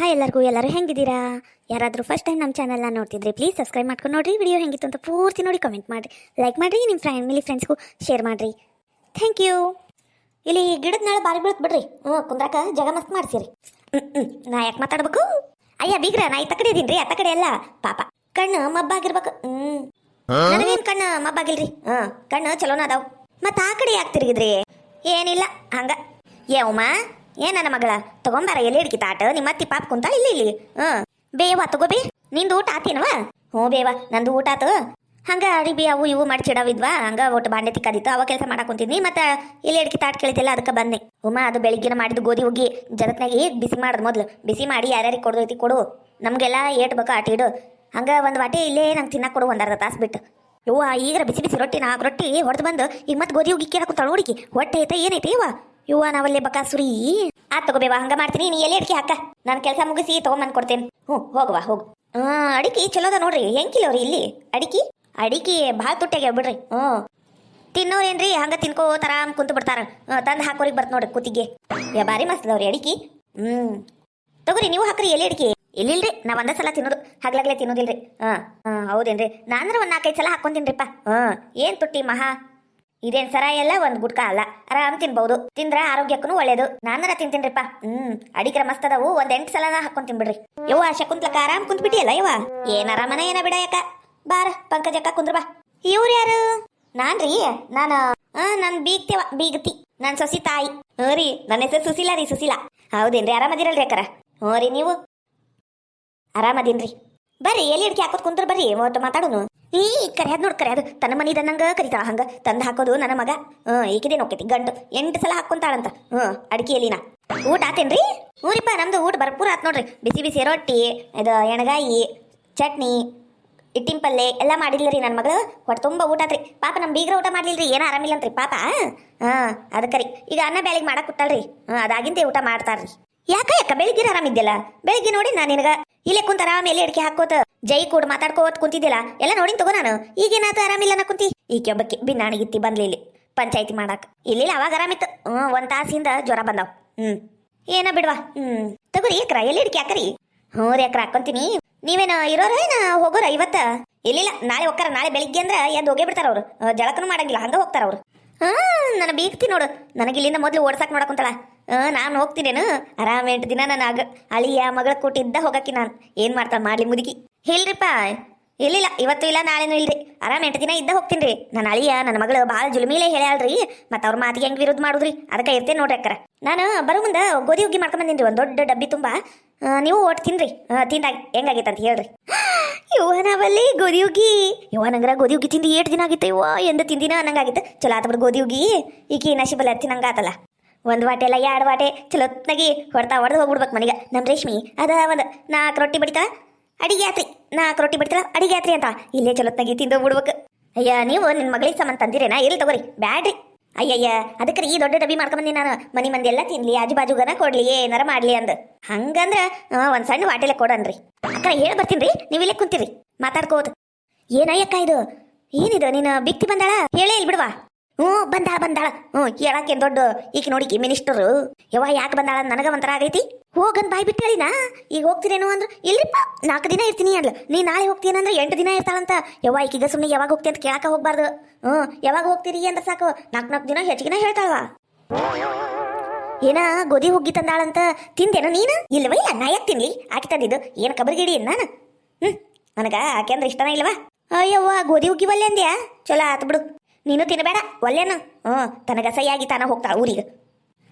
Hi ಎಲ್ಲರಿಗೂ ಎಲ್ಲರೂ ಹೆಂಗಿದ್ದೀರಾ? ಯಾರಾದರೂ ಫಸ್ಟ್ ಟೈಮ್ ನಮ್ಮ ಚಾನಲ್ನ ನೋಡ್ತಿದ್ರೆ ಪ್ಲೀಸ್ ಸಬ್ಸ್ಕ್ರೈಬ್ ಮಾಡ್ಕೊಂಡು ನೋಡಿರಿ. ವಿಡಿಯೋ ಹೆಂಗಿತ್ತು ಅಂತ ಪೂರ್ತಿ ನೋಡಿ ಕಮೆಂಟ್ ಮಾಡಿರಿ. ಲೈಕ್ ಮಾಡಿರಿ ನಿಮ್ಮ ಫ್ಯಾಮಿಲಿ ಫ್ರೆಂಡ್ಸ್ಗೂ ಶೇರ್ ಮಾಡಿರಿ. ಥ್ಯಾಂಕ್ ಯು ಇಲ್ಲಿ ಗಿಡದ ನಾಳೆ ಬಾರಿ ಬೀಳ್ತು ಬಿಡ್ರಿ. ಹ್ಞೂ ಕುಂದ್ರಾಕ ಜಗ ಮಸ್ತ್ ಮಾಡ್ಸಿರಿ. ಹ್ಞೂ ಹ್ಞೂ ನಾ ಯಾಕೆ ಮಾತಾಡ್ಬೇಕು? ಅಯ್ಯ ಬೀಗ್ರ ನಾ ಈ ಕಡೆ ಇದೀನಿ ರೀ ಅತ್ತ ಕಡೆ ಎಲ್ಲ ಪಾಪ. ಕಣ್ಣು ಮಬ್ಬಾಗಿರ್ಬೇಕು ಹ್ಞೂ ನನಗೇನು ಕಣ್ಣು ಮಬ್ಬಾಗಿಲ್ರಿ ಹಾಂ ಕಣ್ಣು ಚಲೋನ ಅದಾವ್. ಮತ್ತೆ ಆ ಕಡೆ ಯಾಕೆ ತಿರುಗಿದ್ರಿ? ಏನಿಲ್ಲ ಹಂಗ. ಉಮಾ ಏ ನನ್ನ ಮಗಳ? ತಗೊಂಬಾರ, ಎಲ್ಲಿ ಹಿಡ್ಕಿ ತಾಟ? ನಿಮ್ಮ ಅತ್ತಿ ಪಾಪ ಕುಂತ ಇಲ್ಲಿ ಇಲ್ಲಿ. ಹ್ಞೂ ಬೇವ ತಗೋಬಿ. ನಿಂದು ಊಟ ಆತೀನವ? ಹ್ಞೂ ಬೇವ ನಂದು ಊಟ ಆತು. ಹಂಗ ಅಡಿಬಿ, ಅವು ಇವು ಮಾಡಿ ಚಿಡವಿದ್ವಾ. ಹಂಗ ಒಟ್ಟು ಬಾಂಡೆ ತಿಕ್ಕದಿತ್ತು. ಅವ ಕೆಲಸ ಮಾಡಕ್ ಕುಂತಿದ್ನಿ. ಮತ್ತೆ ಇಲ್ಲಿ ಹಿಡ್ಕಿ ತಾಟ್ ಕೇಳಿತಿಲ್ಲ ಅದಕ್ಕೆ ಬಂದೆ. ಉಮಾ, ಅದು ಬೆಳಿಗ್ಗೆನ ಮಾಡಿದ್ದು ಗೋಧಿ ಹೋಗಿ ಜಗತ್ನಾಗ ಬಿಸಿ ಮಾಡೋದು ಮೊದ್ಲು. ಬಿಸಿ ಮಾಡಿ ಯಾರ್ಯಾರಿಗೆ ಕೊಡೋದೈತಿ ಕೊಡು. ನಮಗೆಲ್ಲ ಏಟ್ ಬೇಕು ಆಟ ಇಡು. ಹಂಗ ಒಂದ್ ವಾಟಿ ಇಲ್ಲೇ ನಂಗೆ ತಿನ್ನಕ್ಕೆ ಕೊಡು ಒಂದು ಅರ್ಧ ತಾಸು ಬಿಟ್ಟು. ಇವ್ವ ಈಗ ಬಿಸಿ ಬಿಸಿ ರೊಟ್ಟಿ ನಾಲ್ಕು ರೊಟ್ಟಿ ಹೊಡೆದು ಬಂದು, ಈಗ ಮತ್ತೆ ಗೋಧಿ ಹೋಗಿ ಕೇಳಕ್ಕೆ ಹುಡುಗಿ ಹೊಟ್ಟೆ ಐತೆ, ಏನೈತೆ ಇವ ಯವ್ವ, ನಾವಲ್ಲೇ ಬಕಾಸುರಿ ಆ ತಗೋಬೇವ ಹಂಗ ಮಾಡ್ತೀನಿ. ನೀ ಎಲ್ಲಿ ಅಡಿಕೆ ಹಾಕ? ನಾನು ಕೆಲಸ ಮುಗಿಸಿ ತಗೊಂಬಂದು ಕೊಡ್ತೇನೆ. ಹ್ಞೂ ಹೋಗುವ ಹೋಗು. ಹಾ ಅಡಿಕೆ ಚಲೋದ ನೋಡ್ರಿ. ಹೆಂಗ್ ಕಿಲೋ ರೀ ಇಲ್ಲಿ? ಅಡಿಕೆ? ಅಡಿಕೆ ಭಾಳ ತುಟ್ಟಾಗ್ಯಾವ ಬಿಡ್ರಿ. ಹ್ಞೂ. ತಿನ್ನೋರೇನ್ರಿ ಹಂಗ ತಿನ್ಕೋ, ತರಾಮ್ ಕುಂತು ಬಿಡ್ತಾರ. ತಂದು ಹಾಕೋರಿಗೆ ಬರ್ತ ನೋಡ್ರಿ ಕೂತಿಗೆ. ಯಾ ಬಾರಿ ಮಸ್ತ್ ಅದಾವ್ರಿ ಅಡಿಕೆ. ಹ್ಮ್ ತಗೋರಿ, ನೀವು ಹಾಕ್ರಿ, ಎಲ್ಲಿ ಅಡಿಕೆ? ಇಲ್ಲಿಲ್ರಿ ನಾ ಒಂದೇ ಸಲ ತಿನ್ನೋದು. ಹಗ್ಲಾಗ್ಲೇ ತಿನ್ನೋದಿಲ್ರಿ. ಹಾಂ ಹಾಂ ಹೌದೇನ್ರಿ. ನಾನಂದ್ರ ಒಂದು ನಾಲ್ಕೈದು ಸಲ ಹಾಕೊಂತೀನ್ರಿಪಾ ಹಾಂ ಏನ್ ತುಟ್ಟಿ ಮಹಾ? ಇದೇನ್ ಸರ ಎಲ್ಲ ಒಂದ್ ಗುಟ್ಕ ಅಲ್ಲ. ಆರಾಮ್ ತಿನ್ಬಹುದು ತಿಂದ್ರ ಆರೋಗ್ಯಕ್ಕೂ ಒಳ್ಳೇದು. ನಾನರ ತಿಂತೀನ್ರಿಪ್ಪ. ಹ್ಮ್ ಅಡಿಕ್ರ ಮಸ್ತ್ ಅದಾವು ಒಂದ್ ಎಂಟ್ ಸಲನ ಹಾಕೊಂಡ್ ಬಿಡ್ರಿ ಯವ್ವ ಶಕುಂತ್ಲಕ್ಕ ಆರಾಮ್ ಕುಂತ್ ಬಿಟ್ಟಿಯಲ್ಲ ಯವ್ವ? ಏನ್ ಆರಾಮನ ಏನ ಬಿಡ ಯಾಕ ಬಾರ ಪಂಕಜಕ್ಕ ಕುಂದ್ರ ಬಾ ಇವ್ರು ಯಾರು? ನಾನ್ರಿ, ನಾನು ನಾನ್ ಬೀಗ್ತೇವ, ಬೀಗತಿ. ನಾನ್ ಸೊಸಿ ತಾಯಿ. ಹ್ಞೂ ರೀ ನನ್ನ ಹೆಸರು ಸುಶೀಲಾ ರೀ ಸುಶೀಲಾ. ಹೌದೇನ್ರಿ, ಆರಾಮದಿರಲ್ರಿ ಅಕ್ಕರ? ಹ್ಞೂ ರೀ, ನೀವು? ಆರಾಮದೀನ್ರಿ. ಬರ್ರಿ, ಎಲ್ಲಿ ಹಿಡ್ಕಿ ಹಾಕೋದ್ ಕುಂತ್ರ ಬರ್ರಿ ಒಟ್ಟು ಮಾತಾಡೋನು. ಈ ಕರ್ಯಾದ್ ನೋಡ್ ಅದು. ತನ್ನ ಮನಿದನ್ನಂಗ ನಂಗ ಕರಿತಾಳ ಹಂಗ. ತಂದು ಹಾಕೋದು ನನ್ನ ಮಗ. ಹ್ಞೂ, ಈಕಿದೇನು ಹೋಗ್ತೈತಿ ಗಂಡು. ಎಂಟು ಸಲ ಹಾಕೊಂತಾಳಂತ ಹ್ಞೂ ಅಡಿಕೆಯಲ್ಲಿನ ಊಟ ಆತೇನ್ರಿ? ಊರಿಪ್ಪ, ನಮ್ದು ಊಟ ಬರ್ಪೂರ ಆತ್ ನೋಡ್ರಿ. ಬಿಸಿ ಬಿಸಿ ರೊಟ್ಟಿ, ಇದು ಎಣಗಾಯಿ, ಚಟ್ನಿ, ಇಟ್ಟಿನ ಪಲ್ಲೆ ಎಲ್ಲ ಮಾಡಿಲ್ಲ ರೀ ನನ್ನ ಮಗಳು. ಹೊಟ್ಟೆ ತುಂಬ ಊಟ ಆತ್ರಿ. ಪಾಪ ನಮ್ಮ ಬೀಗ್ರ ಊಟ ಮಾಡ್ಲಿಲ್ರಿ, ಏನೋ ಆರಾಮಿಲ್ಲ ಅಂತ್ರಿ ಪಾಪ. ಹಾಂ ಅದಕ್ಕೆ ರೀ ಈಗ ಅನ್ನ ಬ್ಯಾಳಿಗೆ ಮಾಡಕ್ಕೆ ಕೊಟ್ಟಲ್ರಿ ಹಾಂ ಅದಾಗಿಂದೇ ಊಟ ಮಾಡ್ತಾರ್ರಿ. ಯಾಕ ಯಾಕ ಬೆಳಿಗ್ಗೆ ಆರಾಮಿದ್ದಿಲ್ಲ. ಬೆಳಿಗ್ಗೆ ನೋಡಿ ನಾನು ನಿನಗ ಇಲ್ಲೇ ಕುಂತ ಆರಾಮ ಎಲೆ ಅಡಿಕೆ ಹಾಕೋತ? ಜೈ ಕೂಡ ಮಾತಾಡ್ಕೋತ ಕುಂತಿದ್ದಿಲ್ಲ. ಎಲ್ಲ ನೋಡಿನ್ ತಗೋ ನಾನು. ಈಗೇನಾತ ಆರಾಮಿಲ್ಲ ನಾ ಕುಂತಿ. ಈಕೆ ಒಬ್ಬಕ್ಕೆ ಬಿನ್ನಾಣಿಗಿತ್ತಿ ಬಂದ್ಲಿ ಇಲ್ಲಿ ಪಂಚಾಯತಿ ಮಾಡಾಕ. ಇಲ್ಲಿ ಅವಾಗ ಆರಾಮಿತ್ತು. ಹ್ಞೂ ಒಂದ್ ತಾಸಿಂದ ಜ್ವರ ಬಂದಾವ್. ಹ್ಮ್. ಏನ ಬಿಡ್ವಾ? ಹ್ಮ್. ತಗೋರಿ ಏಕ್ರಾ ಎಲ್ಲಿ ಅಡಿಕೆ ಹಾಕರಿ? ಹ್ಞೂ ರೀ ಯಾಕ್ರ ಹಾಕೊಂತೀನಿ. ನೀವೇನ ಇರೋರ ಏನ ಹೋಗೋರ ಇವತ್ತ? ಇಲ್ಲಿಲ್ಲ, ನಾಳೆ ಹೋಗ್ತಾರ ನಾಳೆ ಬೆಳಿಗ್ಗೆ ಅಂದ್ರ ಎದ್ದು ಹೋಗೇ ಬಿಡ್ತಾರ ಅವ್ರು. ಜಳಕನು ಮಾಡಂಗಿಲ್ಲ, ಹಂಗ ಹೋಗ್ತಾರ ಅವ್ರು. ಹಾ, ನನ್ನ ಬೀಗ್ತಿ ನೋಡು. ನನಗೆ ಇಲ್ಲಿಂದ ಮೊದಲು ಓಡ್ಸಾಕ್ ನೋಡಕುಂತಾಳ ನಾನು ಹೋಗ್ತೀನೇನು? ಆರಾಮ್ ಎಂಟು ದಿನ ನಾನು ಆಗ ಅಳಿಯ ಮಗಳ ಕೊಟ್ಟಿದ್ದ ಹೋಗಕ್ಕೆ ನಾನು. ಏನ್ ಮಾಡ್ತಾ ಮಾಡ್ಲಿ ಮುದುಕಿ. ಹೇಳ್ರಿಪ್ಪ ಇಲ್ಲಿಲ್ಲ. ಇವತ್ತು ಇಲ್ಲ, ನಾಳೆನೂ ಇಲ್ರಿ. ಆರಾಮ್ ಎಂಟು ದಿನ ಇದ್ದ ಹೋಗ್ತೀನಿ ರೀ. ನನ್ನ ಅಳಿಯ ನನ್ನ ಮಗಳು ಭಾಳ ಜುಲ್ಮಿಲೇ ಹೇಳ್ಯಾಳ್ರಿ. ಮತ್ತೆ ಅವ್ರ ಮಾತಿಗೆ ಹೆಂಗ್ ವಿರೋಧ ಮಾಡುದ್ರಿ? ಅದಕ್ಕೆ ಇರ್ತೇನೆ ನೋಡ್ರಿ ಅಕ್ಕರ. ನಾನು ಬರೋ ಮುಂದೆ ಗೋಧಿ ಹುಗ್ಗಿ ಮಾಡ್ಕೊಂಡ್ ರೀ ಒಂದು ದೊಡ್ಡ ಡಬ್ಬಿ ತುಂಬಾ. ನೀವು ಓಟ್ ತಿನ್ರಿ. ತಿಂದಾಗ ಹೆಂಗಾಗೈತೆ ಅಂತ ಹೇಳ್ರಿ. ಇವ ನಾವಲ್ಲಿ ಗೋಧಿ ಹುಗ್ಗಿ. ಇವ ನಂಗ್ರ ಗೋಧಿ ಹುಗ್ಗಿ ತಿಂದು ಏಟ್ ದಿನ ಆಗಿತ್ತು ಇವ ಎಂದ ತಿಂದಿನ ಅನ್ನಂಗಾಗಿತ್ತು ಚಲೋ ಆತ ಬಿಡು ಗೋಧಿ ಹುಗ್ಗಿ. ಈಕಿ ನಶಿಬಲ್ಲ ತಿನ್ನಂಗ ಆತಲ್ಲ. ಒಂದ್ ವಾಟೆ ಅಲ್ಲ ಎರಡು ವಾಟೆ ಚಲೋತ್ನಾಗಿ ಹೊಡ್ತಾ ಹೊಡೆದು ಹೋಗ್ಬಿಡ್ಬೇಕು ಮನೆಗೆ. ನಮ್ಮ ರೇಷ್ಮಿ, ಅದ ಒಂದು ನಾಲ್ಕು ರೊಟ್ಟಿ ಬಡಿತಾ ಅಡಿಗೆ ಆತ್ರಿ ನಾಲ್ಕು ರೊಟ್ಟಿ ಬಡಿತಾಳ, ಅಡಿಗೆ ಆತ್ರಿ ಅಂತ. ಇಲ್ಲೇ ಚಲೋತ್ನಾಗಿ ತಿಂದು ಬಿಡ್ಬೇಕು ಅಯ್ಯ, ನೀವು ನಿನ್ನ ಮಗಳಿಗೆ ಸಂಬಂಧ ತಂದಿರೇನಾ? ಇಲ್ಲಿ ತಗೋರಿ, ಬ್ಯಾಡ್ರಿ. ಅಯ್ಯಯ್ಯ ಅದಕ್ಕೆ ಈ ದೊಡ್ಡ ಡಬ್ಬಿ ಮಾಡ್ಕೊಂಬಂದಿ ನಾನು. ಮನೆ ಮಂದಿ ಎಲ್ಲ ತಿನ್ಲಿ ಆಜು ಬಾಜುಗನ ಕೊಡ್ಲಿ, ಏನಾರ ಮಾಡ್ಲಿ ಅಂದ. ಹಂಗಂದ್ರ ಒಂದು ಸಣ್ಣ ವಾಟೆಲೆ ಕೊಡನ್ರಿ. ಅಕ್ಕ, ಹೇಳಿ ಬರ್ತೀನ್ರಿ ನೀವು ಇಲ್ಲೇ ಕುಂತೀರಿ. ಮಾತಾಡ್ಕೋದು ಏನಯ್ಯಕ್ಕ ಇದು? ಏನಿದು? ನೀನು ಬಿಕ್ತಿ ಬಂದಾಳ? ಹೇಳೇ ಇಲ್ಲಿ ಬಿಡ್ವಾ ಹ್ಞೂ, ಬಂದಾಳ ಬಂದಾಳ. ಹ್ಞೂ ಹೇಳಕ್ಕೆ ದೊಡ್ಡ ಈಗ ನೋಡಿಕಿ ಮಿನಿಸ್ಟರು. ಯವ್ವ ಯಾಕೆ ಬಂದಾಳ ನನಗೆ ಒಂಥರ ಆಗೈತಿ. ಹೋಗನ್ ಬಾಯ್ ಬಿಟ್ಟು ಹೇಳಿನಾ ಈಗ ಹೋಗ್ತೀರೇನು ಅಂದ್ರೆ ಇಲ್ರಿಪ್ಪ ನಾಲ್ಕು ದಿನ ಇರ್ತೀನಿ ಅಂದ್ಲು. ನೀ ನಾಳೆ ಹೋಗ್ತೀನಿ ಅಂದ್ರೆ, ಎಂಟು ದಿನ ಇರ್ತಾಳಂತ. ಯವ್ವ ಈಗೀಗ ಸುಮ್ಮನೆ ಯಾವಾಗ ಹೋಗ್ತೀನಿ ಅಂತ ಕೇಳಕ ಹೋಗ್ಬಾರ್ದು. ಹ್ಞೂ, ಯಾವಾಗ ಹೋಗ್ತೀರಿ ಅಂದ್ರೆ ಸಾಕು. ನಾಲ್ಕು ನಾಲ್ಕು ದಿನ ಹೆಚ್ಚಿಗೆನ ಹೇಳ್ತಾಳವ ಏನ, ಗೋಧಿ ಹುಗ್ಗಿ ತಂದಾಳಂತ ತಿಂದೇನ ನೀನು? ಇಲ್ಲ ನಾ ಯಾಕೆ ತಿನ್ಲಿ? ಆಕೆ ತಂದಿದ್ದು ಏನು ಕಬರ್ಗಿಡಿ ನಾನು? ಹ್ಞೂ ನನಗೆ ಆಕೆ ಅಂದ್ರೆ ಇಷ್ಟನೇ ಇಲ್ವಾ? ಅಯ್ಯವ್ವ, ಗೋಧಿ ಹುಗ್ಗಿ ಒಲ್ಲೆ ಅಂದ್ಯಾ? ಚಲೋ ಆತು ಬಿಡು. ನೀನು ತಿನ್ನಬೇಡ ಒಲ್ಲೆನ. ಹ್ಞೂ, ತನಗ ಸೈಯಾಗಿ ತಾನ ಹೋಗ್ತಾಳ ಊರಿಗೆ.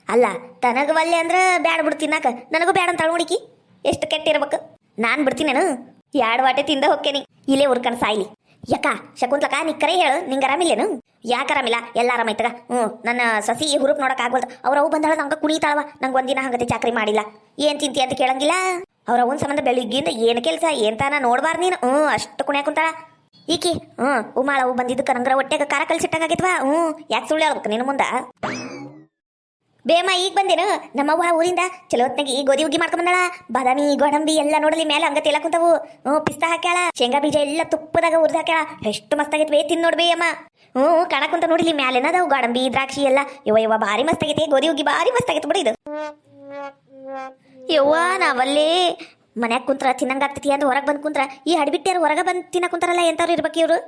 ಅಲ್ಲ, ತನಗ ಒಲ್ಲೆ ಅಂದ್ರೆ ಬ್ಯಾಡ ಬಿಡು ತಿನ್ನಾಕ. ನನಗೂ ಬ್ಯಾಡ ಅಂತ ಹುಡುಕಿ ಎಷ್ಟು ಕೆಟ್ಟಿರ್ಬೇಕು? ನಾನು ಬಿಡ್ತೀನೇನು? ಎರಡು ವಾಟೆ ತಿಂದ ಹೋಗ್ತೇನೆ ಇಲ್ಲೇ ಉರ್ಕಂಡ್ ಸಾಯ್ಲಿ. ಯಾಕ ಶಕುಂತ್ಲಕ ನೀ ಕರೆ ಹೇಳು, ನಿಂಗೆ ಆರಾಮಿಲ್ಲೇನು ಯಾಕೆ ಆರಾಮಿಲ್ಲ ಎಲ್ಲ ಆರಾಮೈತಗ ಹ್ಞೂ, ನನ್ನ ಸಸಿ ಹುರುಪ್ ನೋಡಕ್ ಆಗ್ವಲ್ದು. ಅವ್ರ ಅವು ಬಂದಾಳ ನಂಗೆ ಕುಣಿತಾಳವ. ನಂಗೆ ಒಂದಿನ ಹಂಗತೆ ಚಾಕ್ರಿ ಮಾಡಿಲ್ಲ. ಏನು ತಿಂತಿ ಅಂತ ಕೇಳಂಗಿಲ್ಲ? ಅವ್ರ ಅವನ ಸಂಬಂಧ ಬೆಳಿಗ್ಗೆಯಿಂದ ಏನು ಕೆಲಸ, ಏನ್ ತಾನ ನೀನು? ಹ್ಞೂ, ಅಷ್ಟು ಕುಣ್ಯಾಕ ಕುಂತಾಳ. ಈಕಿ? ಹ್ಞೂ, ಉಮಾಳ ಅವು ಬಂದಿದ್ದಕ್ಕೆ ನಂಗ್ರ ಹೊಟ್ಟೆಗೆ ಖಾರ ಕಲ್ಸಿಟ್ಟಂಗಾಗಿತ್ವಾ? ಹ್ಞೂ, ಯಾಕೆ ಸುಳ್ಳು ಹೇಳ್ಬೇಕು ನಿನ್ನ ಮುಂದ? ಬೇಮ, ಈಗ ಬಂದೇನು? ನಮ್ಮವ್ವ ಊರಿಂದ ಚಲೋತ್ನಾಗಿ ಗೋಧಿ ಹುಗ್ಗಿ ಬಂದಾಳ. ಬಾದಾಮಿ, ಗೋಡಂಬಿ ಎಲ್ಲ ನೋಡಲಿ ಮೇಲೆ ಹಂಗ ತೇಲ ಕುಂತವು. ಹ್ಞೂ, ಪಿಸ್ತಾ ಹಾಕ್ಯಾಳ. ಶೇಂಗಾ ಬೀಜ ಎಲ್ಲ ತುಪ್ಪದಾಗ ಹುರಿದು ಹಾಕ್ಯಾಳ. ಎಷ್ಟು ಮಸ್ತಾಗೈತೆ ಬೇ, ತಿನ್ ನೋಡ್ಬೇ ಅಮ್ಮ. ಹ್ಞೂ ಕಣಕುಂತ ನೋಡಿಲಿ ಮ್ಯಾಲೆನದವು ಗೋಡಂಬಿ, ದ್ರಾಕ್ಷಿ ಎಲ್ಲ. ಇವ ಇವ ಭಾರಿ ಮಸ್ತಾಗೈತಿ. ಗೋಧಿ ಹುಗ್ಗಿ ಭಾರಿ ಮಸ್ತಾಗೈತೆ ಬಿಡು ಇದು. ಯವ್ವ, ನಾವಲ್ಲೇ ಮನ್ಯಾಗ ಕುಂತ್ರ ತಿನ್ನಂಗಾಗ್ತೈತಿ ಅಂದ್ರೆ ಹೊರಗೆ ಬಂದು ಕುಂತ್ರ ಈ ಹಡ್ಬಿಟ್ಟಿಯಾರ ಹೊರಗೆ ಬಂದು ತಿನ್ನ ಕುಂತಾರಲ್ಲ ಎಂತಾರು ಇರ್ಬೇಕು ಇವ್ರು?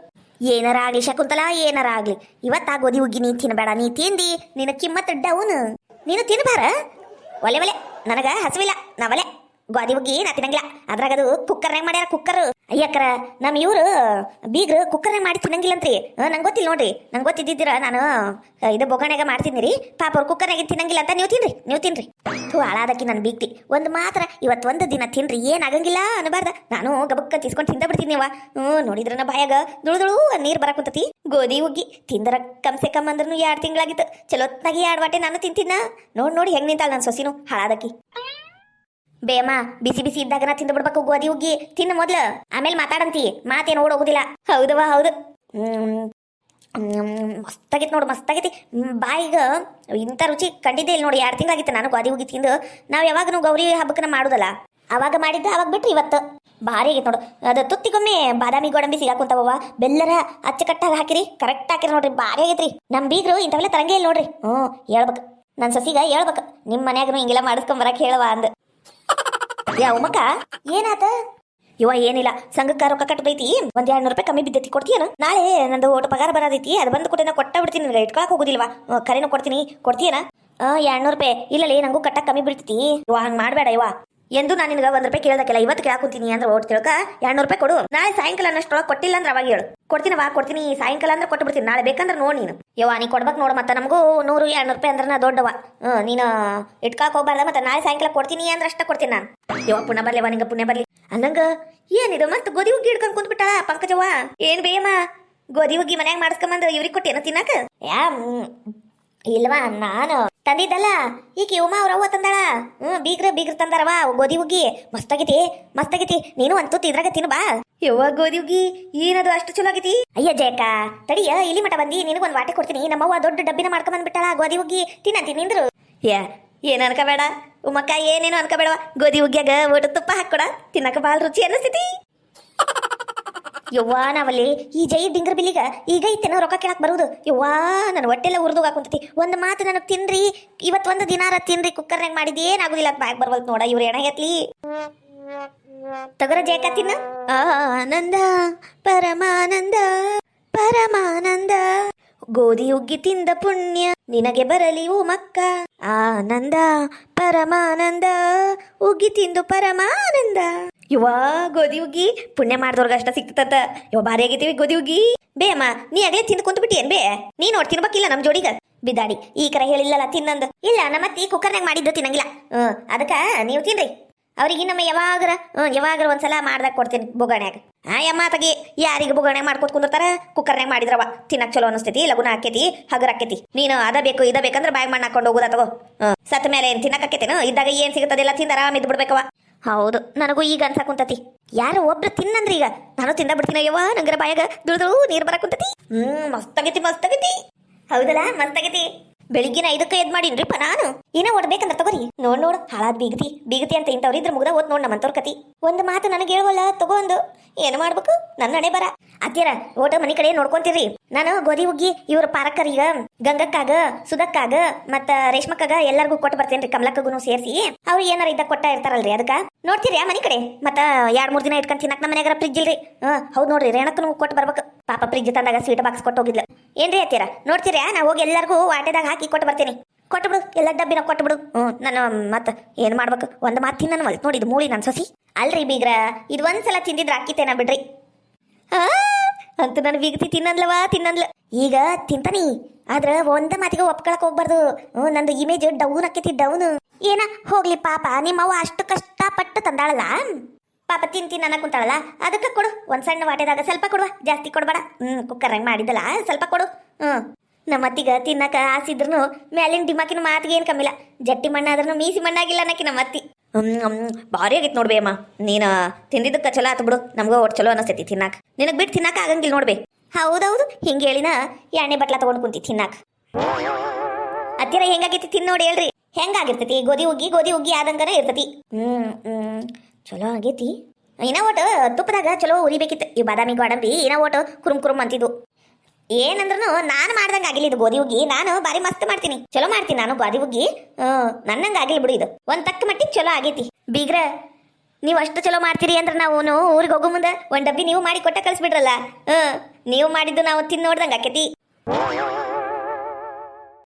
ಏನಾರ ಆಗ್ಲಿ ಶಕುಂತಲ ಏನಾರ ಆಗ್ಲಿ. ಇವತ್ತ ಗೋಧಿ ಹುಗ್ಗಿ ನೀ ತಿನ್ನಬೇಡ ನೀ ತಿಂದಿ ನಿನ್ನ ಕಿಮ್ಮತ್ ಡೌನ್. ನೀನು ತಿನ್ಬಾರ? ಒಲೆ ಒಲೆ, ನನಗ ಹಸುವಿಲ್ಲ ನಾ ಒಲೆ ಗೋಧಿ ಹುಗ್ಗಿ ನಾ ತಿನ್ನಂಗಿಲ್ಲ. ಅದ್ರಾಗ ಅದು ಕುಕ್ಕರ್ನಾಗ ಮಾಡ್ಯಾರ ಕುಕ್ಕರ್ ಅಯ್ಯಕ್ಕರ ನಮ್ಮ ಇವ್ರು ಬೀಗ್ರು ಕುಕ್ಕರ್ನಾಗ ಮಾಡಿ ತಿನ್ನಂಗಿಲ್ಲಂತ್ರಿ. ನಂಗೆ ಗೊತ್ತಿಲ್ಲ ನೋಡ್ರಿ. ನಂಗೆ ಗೊತ್ತಿದ್ದಿದ್ದೀರ ನಾನು ಇದು ಬೊಗಣೆಗ ಮಾಡ್ತೀನಿ ರೀ. ಪಾಪ ಅವ್ರು ಕುಕ್ಕರ್ನಾಗ ತಿನ್ನಂಗಿಲ್ಲ ಅಂತ ನೀವು ತಿನ್ರಿ ನೀವು ತಿನ್ರಿ. ಥೂ ಹಾಳಾದಕ್ಕಿ ನನ್ನ ಬೀಗ್ತಿ. ಒಂದು ಮಾತ್ರ ಇವತ್ತು ಒಂದು ದಿನ ತಿನ್ರಿ. ಏನಾಗಂಗಿಲ್ಲ ಅನ್ಬಾರ್ದ. ನಾನು ಗಬಕ್ಕ ತಿಸ್ಕೊಂಡು ತಿಂದ ಬಿಡ್ತೀನಿ ನೀವ. ಹ್ಞೂ, ನೋಡಿದ್ರ ಬಾಯಾಗ ದುಳುದುಳು ನೀರು ಬರಾಕುಂತತಿ ಗೋಧಿ ಹುಗ್ಗಿ ತಿಂದರ ಕಮ್ಸೆ ಕಮ್ ಅಂದ್ರೂ ಎರಡು ತಿಂಗಳಾಗಿತ್ತು. ಚಲೋತ್ನಾಗಿ ಎರಡು ವಾಟೆ ನಾನು ತಿಂತಿದ್ನ. ನೋಡಿ ನೋಡಿ ಹೆಂಗ್ ನಿಂತಾಳ ನನ್ನ ಸೊಸಿನೂ ಹಾಳಾದಕ್ಕಿ ಬೇಮ ಬಿಸಿ ಬಿಸಿ ಇದ್ದಾಗ ನಾ ತಿಂದು ಬಿಡ್ಬೇಕು ಗೋಧಿ ಉಗ್ಗಿ ತಿನ್ನು ಮೊದ್ಲು. ಆಮೇಲೆ ಮಾತಾಡಂತಿ. ಮಾತೇನು ಓಡೋಗುದಿಲ್ಲ. ಹೌದವಾ ಹೌದು. ಹ್ಮ್ ಹ್ಮ್, ಮಸ್ತಾಗೈತಿ ನೋಡು ಮಸ್ತಾಗೈತಿ. ಬಾಯಿಗ ಇಂಥ ರುಚಿ ಕಂಡಿದ್ದೆ ಇಲ್ಲ ನೋಡಿ ಎರಡು ತಿಂಗಳಾಗಿತ್ತು ನಾನು ಗೋಧಿ ಹುಗ್ಗಿ ತಿಂದು. ನಾವು ಯಾವಾಗ ಗೌರಿ ಹಬ್ಬಕ್ಕನ ಮಾಡುದಲ್ಲ. ಅವಾಗ ಮಾಡಿದ್ದ ಅವಾಗ ಬಿಟ್ರಿ ಇವತ್ತು. ಭಾರಿ ಆಗೈತೆ ನೋಡು. ಅದು ತುತ್ತಿಗೊಮ್ಮೆ ಬಾದಾಮಿ ಗೋಡಂಬಿ ಸಿಗಾಕೊಂತವ ಬೆಲ್ಲರ ಅಚ್ಚಕಟ್ಟಾಗಿ ಹಾಕಿರಿ ಕರೆಕ್ಟ್ ಹಾಕಿರಿ ನೋಡ್ರಿ ಭಾರಿ ಆಗೈತ್ರಿ. ನಮ್ಮ ಬೀಗ್ರು ಇಂಥವೆಲ್ಲ ತರಂಗೇ ಇಲ್ಲ ನೋಡ್ರಿ. ಹ್ಞೂ ಹೇಳ್ಬೇಕು. ನನ್ನ ಸಸಿಗ ಹೇಳ್ಬೇಕು. ನಿಮ್ಮ ಮನ್ಯಾಗನು ಹಿಂಗೆಲ್ಲ ಮಾಡಿಸ್ಕೊಂಬರಕ್ಕೆ ಹೇಳವ ಅಂದ. ಯಾ ಮಕ್ಕ ಏನಾತ? ಇವ ಏನಿಲ್ಲ. ಸಂಘಕ್ಕ ರೊಕ್ಕ ಕಟ್ಟಬೈತಿ ಒಂದ್ ಎರಡ್ ರೂಪಾಯಿ ಕಮ್ಮಿ ಬಿದ್ದೈತಿ, ಕೊಡ್ತೀಯನ? ನಾಳೆ ನಂದು ಓಟು ಪಗಾರ ಬರೋದೈತಿ. ಅದು ಬಂದು ಕೊಟ್ಟೆ ಕೊಟ್ಟ ಬಿಡ್ತೀನಿ. ನಿನಗೆ ಇಟ್ಕೊಳಕ್ ಹೋಗುದಿಲ್ವಾ? ಕರೆನೂ ಕೊಡ್ತೀನಿ. ಕೊಡ್ತೀಯನ? ಆ ನೂರು ರೂಪಾಯಿ. ಇಲ್ಲಲೇ, ನಂಗೂ ಕಟ್ಟಕ್ ಕಮ್ಮಿ ಬಿಡ್ತೈತಿ ಇವ ಹಂಗ ಮಾಡಬೇಡ ಇವ ಎಂದು ನಾನು ನಿನಗೆ ಒಂದ್ ರೂಪಾಯಿ ಕೇಳ್ದಕ್ಕೆಲ್ಲ, ಇವತ್ತು ಕೇಳಾಕುಂತೀನಿ ಅಂದ್ರೆ ಓಟ್ ತಿಳ್ಕ ಎರಡ್ ನೂರು ರೂಪಾಯಿ ಕೊಡು. ನಾಳೆ ಸಾಯಂಕಾಲ ಅನ್ನಷ್ಟೊಳಗೆ ಕೊಟ್ಟಿಲ್ಲ ಅಂದ್ರೆ ಅವಾಗ ಹೇಳು. ಕೊಡ್ತೀನಿ ವಾ ಕೊಡ್ತೀನಿ. ಸಾಯಂಕಾಲ ಅಂದ್ರೆ ಕೊಟ್ಟು ಬಿಡ್ತೀನಿ ನಾಳೆ ಬೇಕಂದ್ರೆ ನೋಡಿ ನೀನು. ಯವ್ವ, ನೀ ಕೊಡ್ಬೇಕು ನೋಡು ಮತ್ತೆ ನಮಗೂ ನೂರು ಎರಡು ನೂರು ರೂಪಾಯಿ ಅಂದ್ರೆ ದೊಡ್ಡವ ಹ್ಞೂ ನೀನು ಇಟ್ಕಾಕ್ ಹೋಗ್ಬಾರ್ದ ಮತ್ತೆ ನಾಳೆ ಸಾಯಂಕಾಲ ಕೊಡ್ತೀನಿ ಅಂದ್ರೆ ಅಷ್ಟ ಕೊಡ್ತೀನಿ ನಾನು. ಯವ್ವ, ಪುಣ್ಯ ಬರ್ಲಿವ ನಿಂಗೆ ಪುಣ್ಯ ಬರ್ಲಿ. ಅನ್ನಂಗ, ಏನಿದು ಮತ್ತೆ ಗೋಧಿ ಹುಗ್ಗಿ ಹಿಡ್ಕೊಂಡ್ ಕುಂತ್ಬಿಟ್ಟಾಳ ಪಂಕಜವ್ವ? ಏನ್ ಬೇಯಮ್ಮ? ಗೋಧಿ ಹುಗ್ಗಿ ಮನ್ಯಾಗ ಮಾಡಿಸ್ಕೊಂಬಂದು ಇವ್ರಿಗೆ ಕೊಟ್ಟೇನ ತಿನ್ನಕ? ಯಾ ಇಲ್ವಾ? ನಾನು. ತಂದಿದ್ದಲ್ಲ. ಈಕಿ ಉಮಾ ಅವ್ರ ಅವ್ವ ತಂದಾಳ. ಹ್ಞೂ ಬೀಗ್ರ ಬೀಗ್ರ ತಂದಾರವ ಗೋಧಿ ಹುಗ್ಗಿ. ಮಸ್ತಾಗೈತಿ ಮಸ್ತಾಗೈತಿ. ನೀನು ಅಂತೂ ತುತ್ತು ಇದ್ರಾಗ ತಿನ್ನು ಬಾ. ಯವ್ವ ಗೋಧಿ ಹುಗ್ಗಿ ಏನದು ಅಷ್ಟು ಚಲೋ ಆಗೈತಿ? ಅಯ್ಯ ಜಯಕ ತಡಿಯ ಇಲ್ಲಿ ಮಟ ಬಂದಿ ನಿನಗೊಂದು ವಾಟೆ ಕೊಡ್ತೀನಿ. ನಮ್ಮವ್ವ ದೊಡ್ಡ ಡಬ್ಬಿನ ಮಾಡ್ಕೊಂಡ್ ಬಂದ್ಬಿಟ್ಟಾಳ ಗೋಧಿ ಹುಗ್ಗಿ. ತಿನ್ನಂತಿ ನಿಂದ್ರು. ಯಾ ಏನ್ ಅನ್ಕೋಬೇಡ. ಉಮ್ಮಕ್ಕ ಏನೇನು ಅನ್ಕೋಬೇಡವ ಗೋಧಿ ಹುಗ್ಗ್ಯಾಗ ಊಟ ತುಪ್ಪ ಹಾಕೊಡ ತಿನ್ನಕ ಬಾಳ ರುಚಿ ಅನ್ನಿಸ್ತೈತಿ ಯವ್ವಾ, ನಾವಲ್ಲಿ ಈ ಜೈ ಡಿಂಗರ್ ಬಿಲ್ಲಿಗ ಈಗ ಇತ್ತೇನೋ ರೊಕ್ಕ ಕೇಳಕ್ ಬರುವುದು? ಯವ್ವಾ ನನ್ನ ಹೊಟ್ಟೆಲ್ಲ ಉರ್ದು ಹಾಕುಂತತಿ ಒಂದು ಮಾತು ನನಗೆ ತಿನ್ರಿ, ಇವತ್ತು ಒಂದು ದಿನಾರ ತಿನ್ರಿ ಕುಕ್ಕರ್ನಾಗ ಮಾಡಿದ್ದು ಏನಾಗುದಿಲ್ಲ ಬ್ಯಾಗ್ ಬರ್ವಲ್ತು ನೋಡ, ಇವ್ರು ಎಣಗತ್ಲಿ ತಗೋರ ಜೇಕ ತಿನ್ನ. ಆನಂದ, ಪರಮಾನಂದ ಪರಮಾನಂದ. ಗೋಧಿ ಹುಗ್ಗಿ ತಿಂದ ಪುಣ್ಯ, ನಿನಗೆ ಬರಲಿ ಓ ಮಕ್ಕ. ಆನಂದ, ಪರಮಾನಂದ ಉಗ್ಗಿ ತಿಂದು ಪರಮಾನಂದ. ಯುವ ಗೋಧಿ ಉಗ್ಗಿ ಪುಣ್ಯ ಮಾಡ್ದವ್ರಿಗೆ ಅಷ್ಟ ಸಿಕ್ತದ ಯೋ ಬಾರಿ ಆಗೈತಿವಿ ಗೋಧಿ ಉಗ್ಗಿ ಬೇ ಅಮ್ಮ, ನೀ ಆಗ್ಲೇ ತಿಂದು ಕುಂತು ಬಿಟ್ಟಿ ಏನ್ ಬೇ? ನೀ ನೋಡ್ ತಿನ್ಬೇಕಿಲ್ಲ ನಮ್ ಜೋಡಿಗ. ಬಿದಾಡಿ ಈ ಕರ ಹೇಳಿಲ್ಲಲ್ಲ ತಿನ್ನಂದು. ಇಲ್ಲ ನಮ್ಮ ಅತ್ತಿ ಕುಕ್ಕರ್ನಾಗ ಮಾಡಿದ್ದು ತಿನ್ನಂಗಿಲ್ಲ. ಹ್ಮ್, ಅದಕ್ಕ ನೀವು ತಿನ್ರಿ. ಅವ್ರಿಗೆ ನಮ್ಮ ಯಾವಾಗರ ಯಾವಾಗರ ಒಂದ್ಸಲ ಮಾಡ್ದಾಗ ಕೊಡ್ತೀನಿ ಬೊಗಣ್ಯಾಗ. ಆ, ಯಮ್ಮ ತಗಿ, ಯಾರಿಗೆ ಬೊಗಣೆ ಮಾಡ್ಕೊತ್ ಕುಂದಿರ್ತಾರ? ಕುಕ್ಕರ್ನಾಗ ಮಾಡಿದ್ರವ. ತಿನ್ನಕ್ ಚಲೋ ಅನಿಸ್ತೈತಿ, ಲಗುನ ಆಕೇತಿ ಹಗರ್ ಆಕೇತಿ ನೀನು ಅದ ಬೇಕು, ಇದ ಬೇಕಂದ್ರೆ ಬಾಯ್ ಮಣ್ಣು ಹಾಕೊಂಡು ಹೋಗುದ ತಗೋ. ಸತ್ ಮೇಲೆ ಏನ್ ತಿನ್ನಕ್ ಆಕೇತೇನು ಇದ್ದಾಗ ಏನ್ ಸಿಗುತ್ತದೆಲ್ಲ ತಿಂದ ಆರಾಮ್ ಇದ್ ಬಿಡ್ಬೇಕವ ಹೌದು, ನನಗೂ ಈಗ ಅನ್ಸಾಕುಂತತಿ ಯಾರು ಒಬ್ರು ತಿನ್ನಂದ್ರಿ ಈಗ. ನಾನು ತಿಂದ ಬಿಡ್ತೀನಿ ಅಯ್ಯವ ನಂಗರ ಬಾಯಾಗ ದುಳ್ದು ನೀರ್ ಬರಾಕುಂತತಿ ಹ್ಮ್ ಮಸ್ತಾಗೈತಿ ಮಸ್ತಾಗೈತಿ ಹೌದಲ್ಲ ಮಸ್ತಾಗೈತಿ ಬೆಳಿಗ್ಗಿನ ಐದಕ್ಕೆ ಎದ್ ಮಾಡಿನ್ರಿಪ್ಪ ನಾನು. ಏನ ಓಡ್ಬೇಕಂದ್ರ ತಗೋರಿ. ನೋಡ್ ನೋಡ್, ಹಾಳಾದ್ ಬೀಗತಿ. ಬೀಗತಿ ಅಂತ ಇಂಥವ್ರು ಮುಗ್ದ ಓದ್ ನೋಡ್ ನಮ್ಮಂತವ್ರ ಕತಿ. ಒಂದು ಮಾತು ನನಗೆ ಹೇಳುವಲ್ಲ ತಗೊಂಡು ಏನು ಮಾಡ್ಬೇಕು? ನನ್ನ ಹಣೆ ಬರ. ಅತ್ತೀರ ಓಟ ಮನಿ ಕಡೆ ನೋಡ್ಕೊಂತೀರಿ ನಾನು ಗೋಧಿ ಹುಗ್ಗಿ, ಇವ್ರ ಪಾರಕರಿಗ ಗಂಗಕ್ಕಾಗ, ಸುಧಕ್ಕಾಗ, ಮತ್ತ ರೇಷ್ಮಕ್ಕಾಗ ಎಲ್ಲರಿಗೂ ಕೊಟ್ಟು ಬರ್ತೇನ್ರಿ ಕಮಲಕ್ಕಗೂ ಸೇರಿಸಿ. ಅವ್ರು ಏನಾರ ಇದ್ದ ಕೊಟ್ಟ ಇರ್ತಾರಲ್ರಿ ಅದಕ್ಕ. ನೋಡ್ತೀರಿ ಆ ಮನಿ ಕಡೆ. ಮತ್ತ ಎರಡ್ ಮೂರ್ ದಿನ ಇಟ್ಕೊಂಡ್ ತಿನ್ನಕ್ ನಮ್ಮ ಫ್ರಿಜ್ ಇಲ್ರಿ. ಹೌದು ನೋಡ್ರಿ, ರೇಣಕ್ಕನು ಕೊಟ್ಟು ಬರ್ಬೇಕು. ಪಾಪ ಫ್ರಿಜ್ ತಂದಾಗ ಸ್ವೀಟ್ ಬಾಕ್ಸ್ ಕೊಟ್ಟು ಹೋಗಿದ್ಲು. ಏನ್ರಿ ಅತ್ತೀರ ನೋಡ್ತೀರಾ? ನಾ ಹೋಗಿ ಎಲ್ಲರಿಗೂ ವಾಟೆದಾಗ ಹಾಕಿ ಕೊಟ್ಟು ಬರ್ತೀನಿ. ಕೊಟ್ಟು ಬಿಡು, ಎಲ್ಲ ಡಬ್ಬಿನ ಕೊಟ್ಟು ಬಿಡು. ಹ್ಞೂ ನಾನು ಮತ್ತೆ ಏನು ಮಾಡ್ಬೇಕು? ಒಂದು ಮಾತಿನ ತಿನ್ನ ಮಲ್ತ್ ನೋಡಿ ಇದು ಮೂಳಿ ನನ್ನ ಸೊಸಿ ಅಲ್ರಿ ಬೀಗ್ರ, ಇದು ಒಂದ್ಸಲ ತಿಂದಿದ್ರೆ ಅಕ್ಕಿತೇನ ಬಿಡ್ರಿ ಅಂತೂ ನನ್ನ ವಿಗತಿ ತಿನ್ನಂದ್ಲವಾ ತಿನ್ನಂದ್ಲ. ಈಗ ತಿಂತಾನಿ. ಆದ್ರ ಒಂದ ಮಾತಿಗೆ ಒಪ್ಕೊಳಕ್ ಹೋಗ್ಬಾರ್ದು. ಹ್ಞೂ, ನಂದು ಇಮೇಜ್ ಡೌನ್ ಆಕೈತಿ ಡೌನ್ ಏನ? ಹೋಗ್ಲಿ ಪಾಪ, ನಿಮ್ಮವ್ವ ಅಷ್ಟು ಕಷ್ಟಪಟ್ಟು ತಂದಾಳಲ್ಲ? ಪಾಪ ತಿಂತೀನಿ ಅನ್ನಕ್ ಕುಂತಾಳಲ್ಲ? ಅದಕ್ಕೆ ಕೊಡು. ಒಂದ್ ಸಣ್ಣ ವಾಟೆದಾಗ ಸ್ವಲ್ಪ ಕೊಡುವ. ಜಾಸ್ತಿ ಕೊಡ್ಬೇಡ. ಹ್ಮ್ ಕುಕ್ಕರ್ ಮಾಡಿದ್ದಲ್ಲ, ಸ್ವಲ್ಪ ಕೊಡು. ಹ್ಮ್ ನಮ್ಮ ಅತ್ತಿಗೆ ತಿನ್ನಕ ಆಸಿದ್ರು ಮ್ಯಾಲಿನ ಡಿಮಾಕಿನ ಮಾತಿಗೆ ಏನು ಕಮ್ಮಿಲ್ಲ. ಜಟ್ಟಿ ಮಣ್ಣಾದ್ರೂ ಮೀಸಿ ಮಣ್ಣಾಗಿಲ್ಲ ಅನ್ನಕ್ಕೆ ನಮ್ಮ ಅತ್ತಿ. ಭಾರಿ ಆಗೈತೆ ನೋಡ್ಬೇ ಅಮ್ಮ. ನೀನು ತಿಂದಿದ್ದಕ್ಕೆ ಚಲೋ ಆತು ಬಿಡು. ನಮ್ಗ ಒಟ್ಟು ಚಲೋ ಅನಿಸ್ತೈತಿ ತಿನ್ನಾಕ. ನಿನಗೆ ಬಿಟ್ಟು ತಿನ್ನಾಕ ಆಗಂಗಿಲ್ಲ ನೋಡ್ಬೇ. ಹೌದೌದು. ಹಿಂಗ ಹೇಳಿನ ಎಣ್ಣೆ ಬಟ್ಲ ತಗೊಂಡ್ ಕುಂತಿ ತಿನ್ನಾಕ. ಅತ್ತಿರ ಹೆಂಗಾಗೈತಿ ತಿನ್ ನೋಡಿ ಹೇಳ್ರಿ. ಹೆಂಗಾಗಿರ್ತೈತಿ? ಗೋಧಿ ಉಗ್ಗಿ ಗೋಧಿ ಉಗ್ಗಿ ಆದಂಗರ ಇರ್ತತಿ. ಹ್ಮ್ ಹ್ಮ್. ಚಲೋ ಆಗೈತಿ. ಇನ್ನ ಒಟ್ಟು ತುಪ್ಪದಾಗ ಚಲೋ ಉರಿಬೇಕಿತ್ತು ಈ ಬಾದಾಮಿ ಗೋಡಂಬಿ ಇನ್ನ ಒಟ್ಟು ಕುರುಮ್ ಕುರುಮ್ ಅಂತಿದ್ವು. ಏನಂದ್ರೂ ನಾನು ಮಾಡ್ದಂಗೆ ಆಗಿಲ್ಲ ಇದು ಗೋಧಿ ಹುಗ್ಗಿ. ನಾನು ಬಾರಿ ಮಸ್ತ್ ಮಾಡ್ತೀನಿ. ಚಲೋ ಮಾಡ್ತೀನಿ ನಾನು ಗೋಧಿ ಹುಗ್ಗಿ. ನನ್ನಂಗೆ ಆಗಿಲ್ಲ ಬಿಡು ಇದು. ಒಂದ್ ತಕ್ಕ ಮಟ್ಟಿಗೆ ಚಲೋ ಆಗೈತಿ. ಬೀಗ್ರ, ನೀವು ಅಷ್ಟು ಚಲೋ ಮಾಡ್ತೀರಿ ಅಂದ್ರೆ ನಾವು ಊರಿಗೆ ಹೋಗೋ ಮುಂದೆ ಒಂದ್ ಡಬ್ಬಿ ನೀವು ಮಾಡಿ ಕೊಟ್ಟ ಕಳ್ಸಿಬಿಡ್ರಲ್ಲ. ಹ್ಮ್ ನೀವು ಮಾಡಿದ್ದು ನಾವು ತಿಂದು ಆಕೈತಿ.